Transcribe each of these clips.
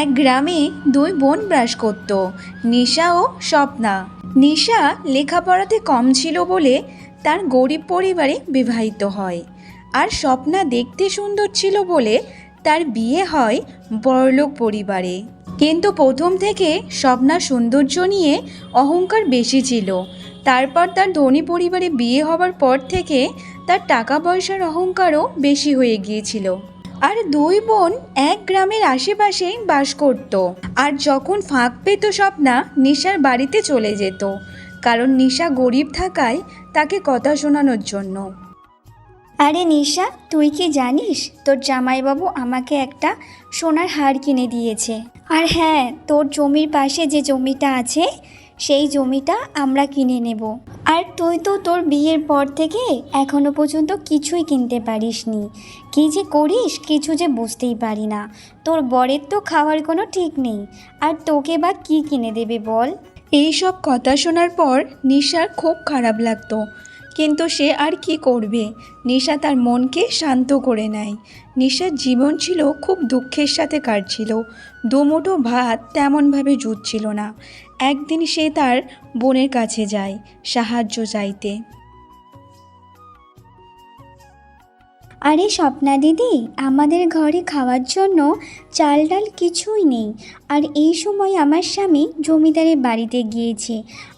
এক গ্রামে দুই বোন বাস করত, নিশা ও স্বপ্না। নিশা লেখাপড়াতে কম ছিল বলে তার গরিব পরিবারে বিবাহিত হয়। আর স্বপ্না দেখতে সুন্দর ছিল বলে তার বিয়ে হয় বড়লোক পরিবারে। কিন্তু প্রথম থেকে স্বপ্নার সৌন্দর্য নিয়ে অহংকার বেশি ছিল। তারপর তার ধনী পরিবারে বিয়ে হবার পর থেকে তার টাকা পয়সার অহংকারও বেশি হয়ে গিয়েছিল। আর দুই বোন এক গ্রামের আশেপাশেই বাস করত। আর যখন ফাঁক পেত স্বপ্না, নিশার বাড়িতে চলে যেত। কারণ নিশা গরিব থাকায় তাকে কথা শোনানোর জন্য। আরে নিশা, তুই কি জানিস? তোর জামাইবাবু আমাকে একটা সোনার হার কিনে দিয়েছে। আর হ্যাঁ তোর জমির পাশে যে জমিটা আছে সেই জমিটা আমরা কিনে নেব। আর তুই তো তোর বিয়ের পর থেকে এখনও পর্যন্ত কিছুই কিনতে পারিস নি কী যে করিস কিছু যে বুঝতেই পারি না। তোর বরের তো খাওয়ার কোনো ঠিক নেই। আর তোকে বা কি কিনে দেবে বল? এই সব কথা শোনার পর নিশার খুব খারাপ লাগতো। কিন্তু সে আর কি করবে? নিশা তার মনকে শান্ত করে নেয়। নিশার জীবন ছিল খুব দুঃখের সাথে কাটছিল। দুমুঠো ভাত তেমনভাবে জুটছিল না। একদিন সে তার বোনের কাছে যায় সাহায্য চাইতে। আরে স্বপ্না দিদি, আমাদের ঘরে খাওয়ার জন্য চাল ডাল কিছুই নেই। আর এই সময় আমার স্বামী জমিদারের বাড়িতে গিয়েছে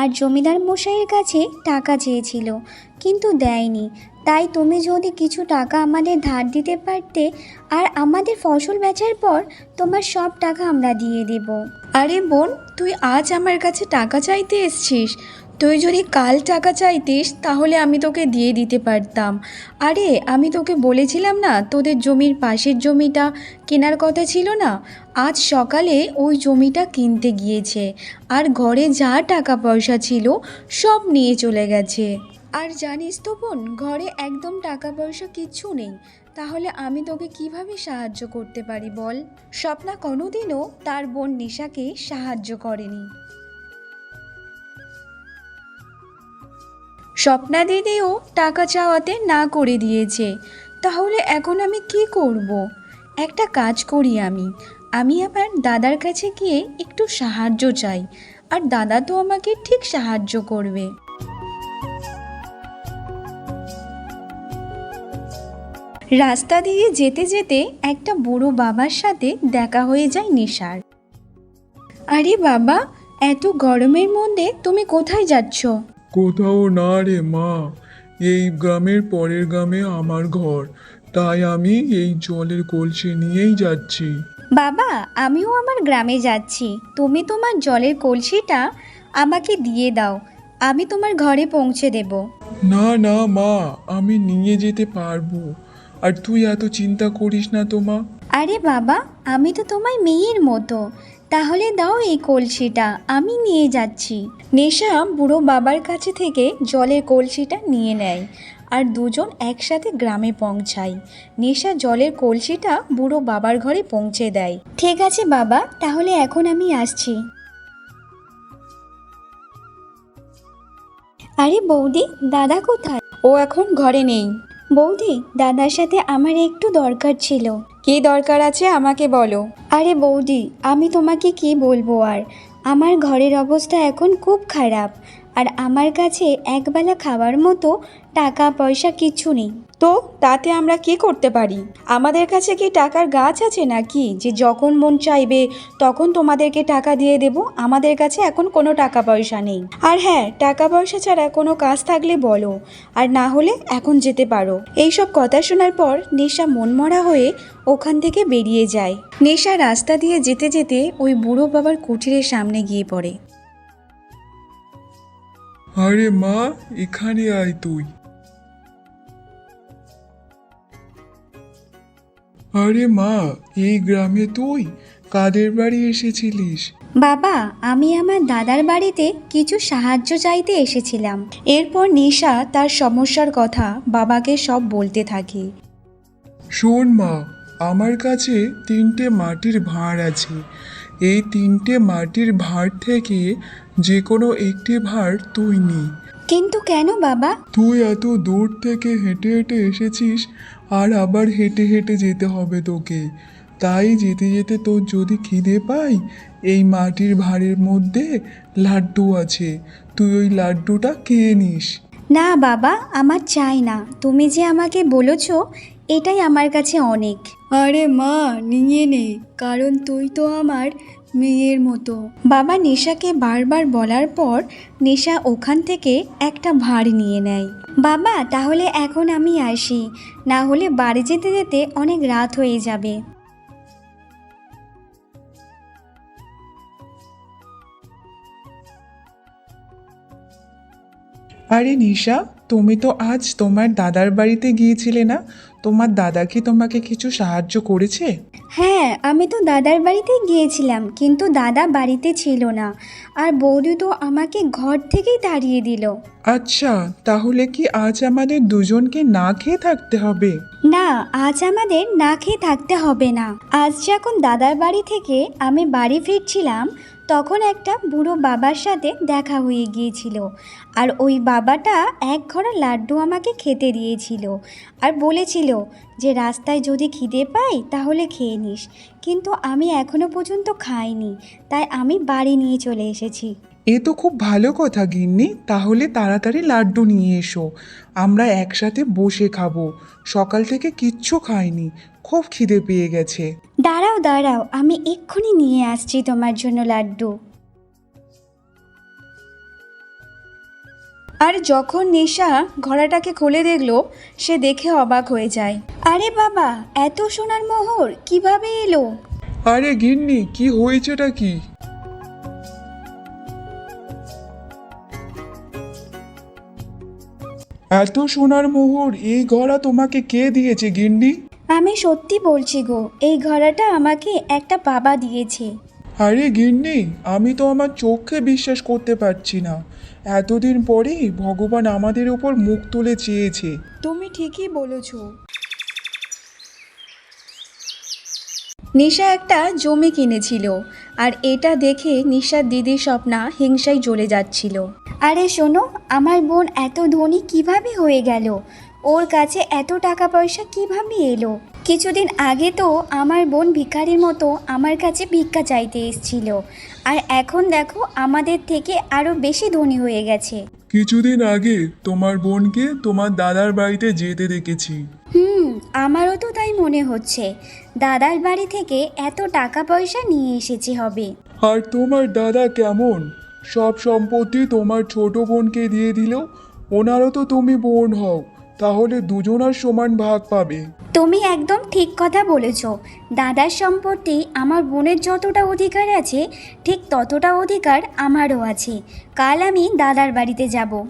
আর জমিদার মশাইয়ের কাছে টাকা চেয়েছিল, কিন্তু দেয়নি। তাই তুমি যদি কিছু টাকা আমাদের ধার দিতে পারতে আর আমাদের ফসল বেচার পর তোমার সব টাকা আমরা দিয়ে দেব। আরে বোন, তুই আজ আমার কাছে টাকা চাইতে এসছিস। তুই যদি কাল টাকা চাইতিস, তাহলে আমি তোকে দিয়ে দিতে পারতাম। আরে, আমি তোকে বলেছিলাম না, তোদের জমির পাশের জমিটা কেনার কথা ছিল না? আজ সকালে ওই জমিটা কিনতে গিয়েছে, আর ঘরে যা টাকা পয়সা ছিল, সব নিয়ে চলে গেছে। আর জানিস তো বোন, ঘরে একদম টাকা পয়সা কিচ্ছু নেই। তাহলে আমি তোকে কীভাবে সাহায্য করতে পারি বল? স্বপ্না কোনোদিনও তার বোন নিশাকে সাহায্য করেনি। স্বপ্না দিদিও টাকা চাওয়াতে না করে দিয়েছে। তাহলে এখন আমি কি করব? একটা কাজ করি আমি। আমি আমার দাদার কাছে গিয়ে একটু সাহায্য চাই, আর দাদা তো আমাকে ঠিক সাহায্য করবে। রাস্তা দিয়ে যেতে যেতে একটা বুড়ো বাবার সাথে দেখা হয়ে যায় নিশার। আরে বাবা, এত গরমের মধ্যে তুমি কোথায় যাচ্ছ? কোথাও না রে মা এই গ্রামের পরের গ্রামে আমার ঘর। তাই আমি এই জলের কলসি নিয়েই যাচ্ছি। বাবা আমিও আমার গ্রামে যাচ্ছি। তুমি তোমার জলের কলসিটা আমাকে দিয়ে দাও। আমি তোমার ঘরে পৌঁছে দেব। না না মা আমি নিয়ে যেতে পারব। আর তুই এত চিন্তা করিস না তো মা। আরে বাবা আমি তো তোমায় মেয়ের মতো। তাহলে দাও এই কলসিটা, আমি নিয়ে যাচ্ছি। নেশা বুড়ো বাবার কাছে থেকে জলের কলসিটা নিয়ে নেয় আর দুজন একসাথে গ্রামে পৌঁছায়। নেশা জলের কলসিটা বুড়ো বাবার ঘরে পৌঁছে দেয়। ঠিক আছে বাবা, তাহলে এখন আমি আসছি। আরে বৌদি, দাদা কোথায়? ও এখন ঘরে নেই। বৌদি দাদার সাথে আমার একটু দরকার ছিল। কি দরকার আছে আমাকে বলো। আরে বৌদি আমি তোমাকে কি বলব আর? আমার ঘরের অবস্থা এখন খুব খারাপ। আর আমার কাছে একবেলা খাওয়ার মতো টাকা পয়সা কিছু নেই। তো, তাতে আমরা কি করতে পারি? আমাদের কাছে কি টাকার গাছ আছে নাকি? যে যখন মন চাইবে, তখন তোমাদেরকে টাকা দিয়ে দেব। আমাদের কাছে এখন কোনো টাকা পয়সা নেই। আর হ্যাঁ টাকা পয়সা ছাড়া কোনো কাজ থাকলে বলো। আর না হলে এখন যেতে পারো। এইসব কথা শোনার পর নেশা মনমরা হয়ে ওখান থেকে বেরিয়ে যায়। নেশা রাস্তা দিয়ে যেতে যেতে ওই বুড়ো বাবার কুঠিরের সামনে গিয়ে পড়ে। আরে মা এখানে আয় তুই। আরে মা এই গ্রামে তুই? কাদের বাড়ি এসেছিলিস? বাবা আমি আমার দাদার বাড়িতে কিছু সাহায্য চাইতে এসেছিলাম। এরপর নিশা তার সমস্যার কথা বাবাকে সব বলতে থাকে। শোন মা আমার কাছে তিনটে মাটির ভাঁড় আছে। এই তিনটে মাটির ভাঁড় থেকে যে কোনো একটি ভাঁড় তুই নি। কিন্তু কেন বাবা? তুই এত দূর থেকে হেঁটে হেঁটে এসেছিস আর আবার হেঁটে হেঁটে যেতে হবে তোকে। তাই যেতে যেতে তোর যদি খিদে পাই এই মাটির ভাঁড়ের মধ্যে লাড্ডু আছে। তুই ওই লাড্ডুটা খেয়ে নিস। না বাবা আমার চাই না। তুমি যে আমাকে বলেছ এটাই আমার কাছে অনেক। আরে মা নিয়ে নে কারণ তুই তো আমার মেয়ের মতো। বাবা নেশাকে বারবার বলার পর নেশা ওখান থেকে একটা ভাঁড় নিয়ে নেয়। বাবা তাহলে এখন আমি আসি। না হলে বাড়ি যেতে যেতে অনেক রাত হয়ে যাবে। আরে নিশা তুমি তো আজ তোমার দাদার বাড়িতে গিয়েছিলে না? তোমার দাদা কি তোমাকে কিছু সাহায্য করেছে? হ্যাঁ আমি তো দাদার বাড়িতে গিয়েছিলাম কিন্তু দাদা বাড়িতে ছিল না। আর বৌদি তো আমাকে ঘর থেকেই তাড়িয়ে দিল। আচ্ছা তাহলে কি আজ আমাদের দুজনকে না খেয়ে থাকতে হবে? না আজ আমাদের না খেয়ে থাকতে হবে না। আজ যখন দাদার বাড়ি থেকে আমি বাড়ি ফিরছিলাম তখন একটা বুড়ো বাবার সাথে দেখা হয়ে গিয়েছিল। আর ওই বাবাটা এক ঘড়া লাড্ডু আমাকে খেতে দিয়েছিল। আর বলেছিল যে, রাস্তায় যদি খিদে পাই তাহলে খেয়ে নিস। কিন্তু আমি এখনও পর্যন্ত খাইনি। তাই আমি বাড়ি নিয়ে চলে এসেছি। এ তো খুব ভালো কথা গিন্নি। তাহলে তাড়াতাড়ি লাড্ডু নিয়ে এসো। আমরা একসাথে বসে খাব। সকাল থেকে কিচ্ছু খাইনি। খুব খিদে পেয়ে গেছে। দাঁড়াও দাঁড়াও আমি এক্ষুনি নিয়ে আসছি তোমার জন্য লাড্ডু। আর যখন নেশা ঘোড়াটাকে খুলে দেখল সে দেখে অবাক হয়ে যায়। আরে বাবা এত সোনার মোহর কীভাবে এলো? আরে গিন্নি কি হয়েছেটা কি? এত সোনার মোহর এই ঘোড়া তোমাকে কে দিয়েছে গিন্নি? আমি সত্যি বলছি গো এই ঘোড়াটা আমাকে একটা বাবা দিয়েছে। আরে গিন্নি আমি তো আমার চোখে বিশ্বাস করতে পারছি না। এতদিন পরেই ভগবান আমাদের উপর মুখ তুলে চেয়েছে। তুমি ঠিকই বলেছ। নিশা একটা জমি কিনেছিল আর এটা দেখে নিশার দিদির স্বপ্না হিংসায় জ্বলে যাচ্ছিল। আরে শোনো আমার বোন এত ধনী কীভাবে হয়ে গেল? ওর কাছে এত টাকা পয়সা কীভাবে এলো? কিছুদিন আগে তো আমার বোন ভিখারির মতো আমার কাছে ভিক্ষা চাইতে এসেছিল। আর এখন দেখো আমাদের থেকে আরও বেশি ধনী হয়ে গেছে। কিছুদিন আগে তোমার বোনকে তোমার দাদার বাড়িতে যেতে দেখেছি। হুম আমারও তো তাই মনে হচ্ছে। দাদার বাড়ি থেকে এত টাকা পয়সা নিয়ে এসেছে হবে। আর তোমার দাদা কেমন? সব সম্পত্তি তোমার ছোট বোনকে দিয়ে দিল? ওনারও তো তুমি বোন হও। তাহলে দুজনার সমান ভাগ পাবে। তুমি একদম ঠিক কথা বলেছ। দাদার সম্পত্তি আমার বোনের যতটা অধিকার আছে ঠিক ততটা অধিকার আমারও আছে। কাল আমি দাদার বাড়িতে যাব।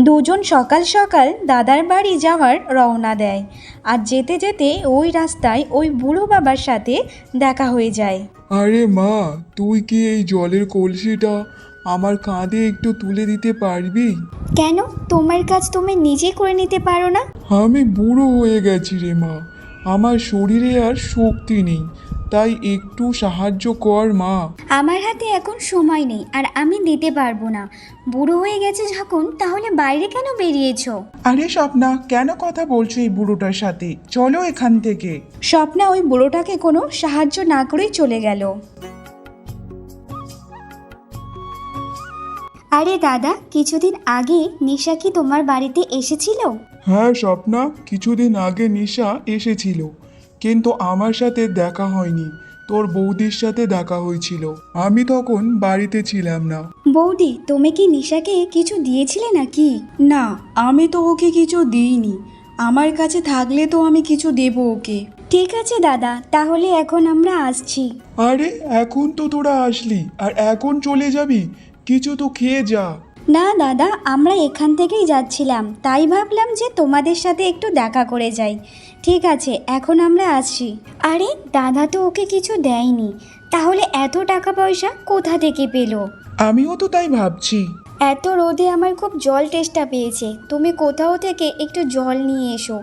দুজন সকাল সকাল দাদার বাড়ি যাওয়ার রওনা দেয়। আর যেতে যেতে ওই রাস্তায় ওই বুড়ো বাবার সাথে দেখা হয়ে যায়। আরে মা তুই কি এই জলের কলসিটা আমার কাঁধে একটু তুলে দিতে পারবি? কেন? তোমার কাজ তুমি নিজে করে নিতে পারো না? আমি বুড়ো হয়ে গেছি রে মা। আমার শরীরে আর শক্তি নেই তাই একটু সাহায্য কর মা। আমার হাতে এখন সময় নেই আর আমি দিতে পারব না। বুড়ো হয়ে গেছে যখন তাহলে বাইরে কেন বেরিয়েছো? আরে স্বপ্না কেন কথা বলছো এই বুড়োটার সাথে? চলো এখান থেকে। স্বপ্না ওই বুড়োটাকে কোনো সাহায্য না করেই চলে গেল। আরে দাদা কিছুদিন আগে নিশা কি তোমার বাড়িতে এসেছিল? হ্যাঁ স্বপ্না কিছুদিন আগে নিশা এসেছিল। কিন্তু আমার সাথে দেখা হয়নি। তোর বৌদির সাথে দেখা হয়েছিল। আমি তখন বাড়িতে ছিলাম না। বৌদি তুমি কি নিশাকে কিছু দিয়েছিলে নাকি? না আমি তো ওকে কিছু দিইনি। আমার কাছে থাকলে তো আমি কিছু দেবো ওকে। ঠিক আছে দাদা তাহলে এখন আমরা আসছি। আরে এখন তো তোরা আসলি আর এখন চলে যাবি? কিছু তো খেয়ে যা। না দাদা আমরা এখান থেকেই যাচ্ছিলাম। তাই ভাবলাম যে তোমাদের সাথে একটু দেখা করে যাই। ঠিক আছে এখন আমরা আসছি। আরে দাদা তো ওকে কিছু দেয়নি। তাহলে এত টাকা পয়সা কোথা থেকে পেল? আমিও তো তাই ভাবছি। এত রোদে আমার খুব জল টেস্টা পেয়েছে। তুমি কোথাও থেকে একটু জল নিয়ে এসো।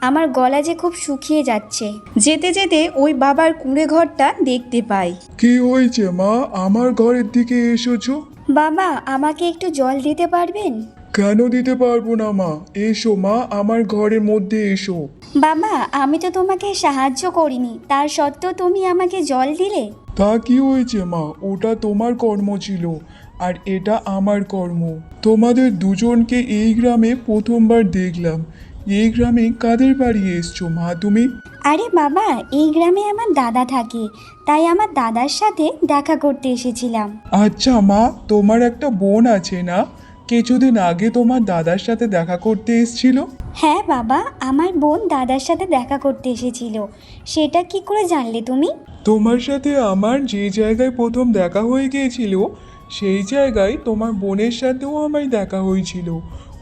আমার গলা যে খুব শুকিয়ে যাচ্ছে। যেতে যেতে ওই বাবার কুঁড়ে ঘরটা দেখতে পাই। কি হয়েছে মা? আমার ঘরের দিকে এসেছ? বাবা আমাকে একটু জল দিতে পারবেন? কেন দিতে পারব না মা? এসো মা আমার ঘরের মধ্যে এসো। বাবা আমি তো তোমাকে সাহায্য করিনি। তার সত্ত্বেও তুমি আমাকে জল দিলে? তা কি হয়েছে মা? ওটা তোমার কর্ম ছিল আর এটা আমার কর্ম। তোমাদের দুজনকে এই গ্রামে প্রথমবার দেখলাম। এই গ্রামে কাদের বাড়ি এসছো মা তুমি? আরে বাবা এই গ্রামে আমার দাদা থাকে তাই আমার দাদার সাথে দেখা করতে এসেছিলাম। আচ্ছা মা তোমার একটা বোন আছে না? কিছুদিন আগে তোমার দাদার সাথে দেখা করতে এসছিল? হ্যাঁ বাবা আমার বোন দাদার সাথে দেখা করতে এসেছিল। সেটা কি করে জানলে তুমি? তোমার সাথে আমার যে জায়গায় প্রথম দেখা হয়ে গিয়েছিল সেই জায়গায় তোমার বোনের সাথেও আমার দেখা হয়েছিল।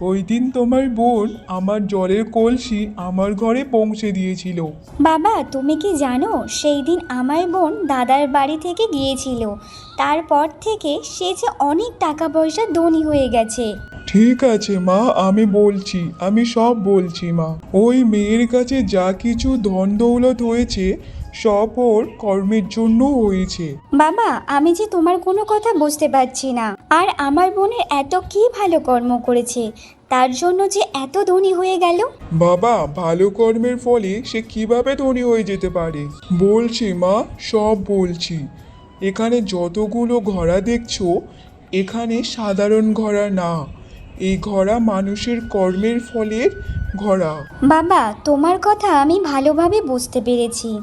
ওই দিন তোমার বোন আমার জলের কলসি আমার ঘরে পৌঁছে দিয়েছিল। বাবা তুমি কি জানো সেই দিন আমার বোন দাদার বাড়ি থেকে গিয়েছিল। তারপর থেকে সে যে অনেক টাকা পয়সা ধনী হয়ে গেছে। ঠিক আছে মা আমি বলছি আমি সব বলছি মা। ওই মেয়ের কাছে যা কিছু ধন দৌলত হয়েছে সব ওর কর্মের জন্য হয়েছে বাবা আমি যে তোমার কোনো কথা বুঝতে পারছি না। আর আমার বোনের এত কি ভালো কর্ম করেছে তার জন্য যে এত ধনী হয়ে গেল? বাবা ভালো কর্মের ফলে সে কীভাবে ধনী হয়ে যেতে পারে? বলছি মা সব বলছি। এখানে যতগুলো ঘোড়া দেখছ এখানে সাধারণ ঘোড়া না। এই ঘোড়া মানুষের কর্মের ফলের ঘোড়া। বাবা তোমার কথা আমি ভালোভাবে বুঝতে পেরেছি।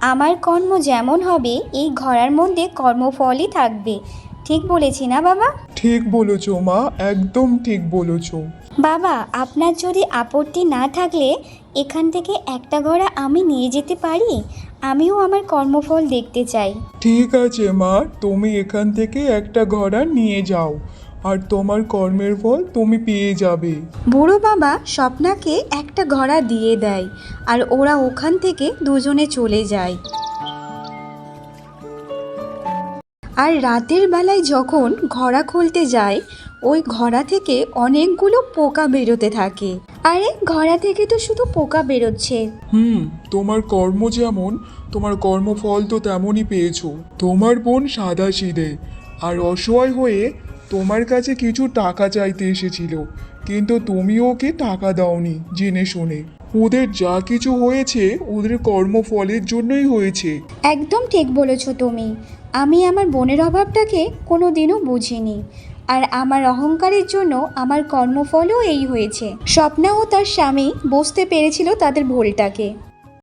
আমার কর্ম যেমন হবে এই ঘোড়ার মধ্যে কর্মফলই থাকবে। ঠিক বলেছি না বাবা? ঠিক বলেছ মা একদম ঠিক বলেছ। বাবা আপনার যদি আপত্তি না থাকলে এখান থেকে একটা ঘোড়া আমি নিয়ে যেতে পারি? আমিও আমার কর্মফল দেখতে চাই। ঠিক আছে মা তুমি এখান থেকে একটা ঘোড়া নিয়ে যাও। আর তোমার কর্মের ফল তুমি পেয়ে যাবে। বুড়ো বাবা স্বপ্নাকে একটা ঘোড়া দিয়ে দেয় আর ওরা ওখান থেকে দুজনে চলে যায়। আর রাতের বেলায় যখন ঘোড়া খুলতে যায় ওই ঘোড়া থেকে অনেকগুলো পোকা বেরোতে থাকে। আরে ঘোড়া থেকে তো শুধু পোকা বেরোচ্ছে। হুম তোমার কর্ম যেমন তোমার কর্মফল তো তেমনই পেয়েছ। তোমার বোন সাদা সিধে আর অসহায় হয়ে তোমার কাছে কিছু টাকা চাইতে এসেছিল, কিন্তু তুমি ওকে টাকা দাওনি, জেনে শুনে। ওদের যা কিছু হয়েছে, ওদের কর্মফলের জন্যই হয়েছে। একদম ঠিক বলেছ তুমি। আমি আমার বোনের অভাবটাকে কোনো দিনও বুঝিনি। আর আমার অহংকারের জন্য আমার কর্মফলও এই হয়েছে। স্বপ্না ও তার স্বামী বুঝতে পেরেছিল তাদের ভুলটাকে।